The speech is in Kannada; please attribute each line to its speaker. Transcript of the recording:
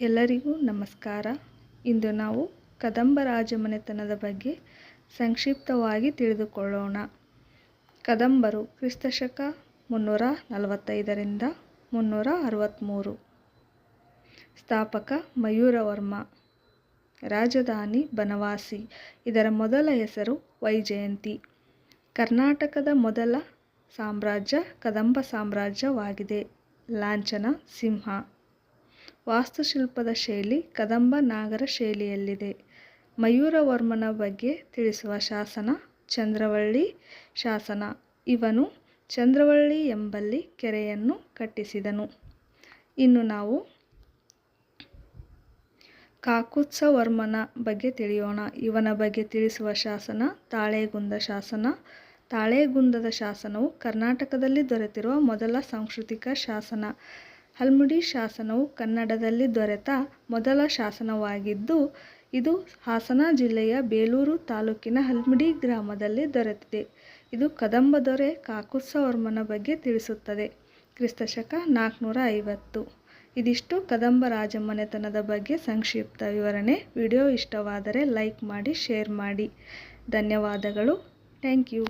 Speaker 1: ಎಲ್ಲರಿಗೂ ನಮಸ್ಕಾರ. ಇಂದು ನಾವು ಕದಂಬ ರಾಜಮನೆತನದ ಬಗ್ಗೆ ಸಂಕ್ಷಿಪ್ತವಾಗಿ ತಿಳಿದುಕೊಳ್ಳೋಣ. ಕದಂಬರು ಕ್ರಿಸ್ತಶಕ ಮುನ್ನೂರ ನಲವತ್ತೈದರಿಂದ ಮುನ್ನೂರ ಅರವತ್ತ್ಮೂರು ಸ್ಥಾಪಕ ಮಯೂರವರ್ಮ. ರಾಜಧಾನಿ ಬನವಾಸಿ. ಇದರ ಮೊದಲ ಹೆಸರು ವೈಜಯಂತಿ. ಕರ್ನಾಟಕದ ಮೊದಲ ಸಾಮ್ರಾಜ್ಯ ಕದಂಬ ಸಾಮ್ರಾಜ್ಯವಾಗಿದೆ. ಲಾಂಛನ ಸಿಂಹ. ವಾಸ್ತುಶಿಲ್ಪದ ಶೈಲಿ ಕದಂಬ ನಾಗರ ಶೈಲಿಯಲ್ಲಿದೆ. ಮಯೂರವರ್ಮನ ಬಗ್ಗೆ ತಿಳಿಸುವ ಶಾಸನ ಚಂದ್ರವಳ್ಳಿ ಶಾಸನ. ಇವನು ಚಂದ್ರವಳ್ಳಿ ಎಂಬಲ್ಲಿ ಕೆರೆಯನ್ನು ಕಟ್ಟಿಸಿದನು. ಇನ್ನು ನಾವು ಕಾಕುತ್ಸವರ್ಮನ ಬಗ್ಗೆ ತಿಳಿಯೋಣ. ಇವನ ಬಗ್ಗೆ ತಿಳಿಸುವ ಶಾಸನ ತಾಳೆಗುಂದ ಶಾಸನ. ತಾಳೆಗುಂದದ ಶಾಸನವು ಕರ್ನಾಟಕದಲ್ಲಿ ದೊರೆತಿರುವ ಮೊದಲ ಸಾಂಸ್ಕೃತಿಕ ಶಾಸನ. ಹಲ್ಮಿಡಿ ಶಾಸನವು ಕನ್ನಡದಲ್ಲಿ ದೊರೆತ ಮೊದಲ ಶಾಸನವಾಗಿದ್ದು, ಇದು ಹಾಸನ ಜಿಲ್ಲೆಯ ಬೇಲೂರು ತಾಲೂಕಿನ ಹಲ್ಮಿಡಿ ಗ್ರಾಮದಲ್ಲಿ ದೊರೆತಿದೆ. ಇದು ಕದಂಬ ದೊರೆ ಕಾಕುತ್ಸವರ್ಮನ ಬಗ್ಗೆ ತಿಳಿಸುತ್ತದೆ. ಕ್ರಿಸ್ತಶಕ ನಾಲ್ಕುನೂರ ಐವತ್ತು. ಇದಿಷ್ಟು ಕದಂಬ ರಾಜಮನೆತನದ ಬಗ್ಗೆ ಸಂಕ್ಷಿಪ್ತ ವಿವರಣೆ. ವಿಡಿಯೋ ಇಷ್ಟವಾದರೆ ಲೈಕ್ ಮಾಡಿ, ಶೇರ್ ಮಾಡಿ. ಧನ್ಯವಾದಗಳು. Thank you.